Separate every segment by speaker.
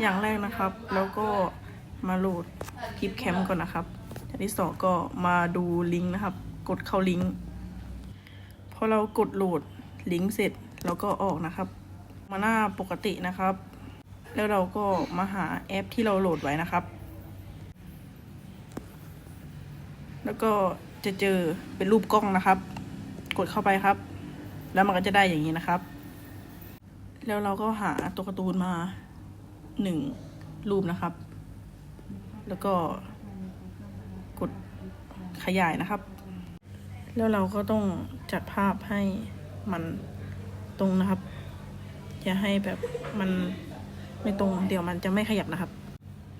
Speaker 1: อย่างแรกนะครับ แล้วก็มาโหลดคลิปแคมก่อนนะครับอย่างที่สองก็มาดูลิงก์นะครับ กดเข้าลิงก์พอเรากดโหลดลิงก์เสร็จเราก็ออกนะครับ มาหน้าปกตินะครับ แล้วเราก็มาหาแอปที่เราโหลดไว้นะครับ แล้วก็จะเจอเป็นรูปกล้องนะครับ กดเข้าไปครับ แล้วมันก็จะได้อย่างนี้นะครับ แล้วเราก็หาตัวการ์ตูนมา หนึ่งรูปนะครับ แล้วก็กดขยายนะครับ แล้วเราก็ต้องจัดภาพให้มันตรงนะครับ อย่าให้แบบมันไม่ตรง เดี๋ยวมันจะไม่ขยับนะครับ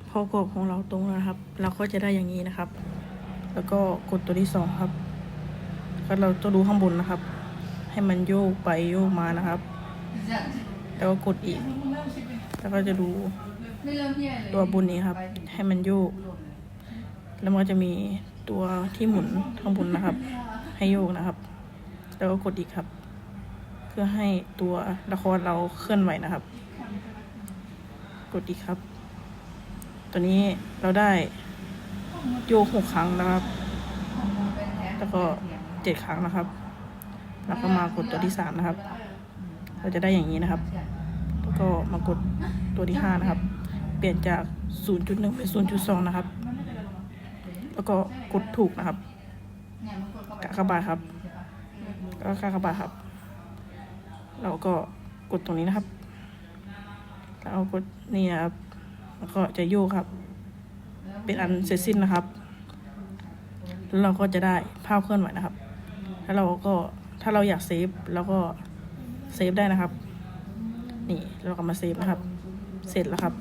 Speaker 1: พอกรอบของเราตรงแล้วครับ เราก็จะได้อย่างนี้นะครับ แล้วก็กดตัวที่สองครับก็เราจะดูข้างบนนะครับ ให้มันโยกไปโยกมานะครับ แล้วก็กดอีก แล้วก็จะดูตัวบนนี้ครับ ให้มันโยก แล้วมันก็จะมีตัวที่หมุนข้างบนนะครับ ให้โยกนะครับ แล้วก็กดอีกครับ เพื่อให้ตัวละครเราเคลื่อนไหวนะครับ กดอีกครับ ตัวนี้เราได้โยกหกครั้งนะครับ แล้วก็เจ็ดครั้งนะครับ แล้วก็มากดตัวที่สามนะครับ เราจะได้อย่างนี้นะครับ แล้วก็มากดตัวที่ห้านะครับ เปลี่ยนจาก 0.1 เป็น 0.2 นะครับ แล้วก็กดถูกนะครับ
Speaker 2: กดเข้า
Speaker 1: กากบาทครับก็กากบาทครับ เราก็กดตรงนี้นะครับแล้วเอากดนี่นะครับ แล้วก็จะโยกครับ เป็นอันเสร็จสิ้นนะครับ แล้วเราก็จะได้ภาพเคลื่อนไหวนะครับ แล้วเราก็ถ้าเราอยากเซฟเราก็ เซฟได้นะครับ นี่เราก็มาเซฟนะครับ เสร็จแล้วครับ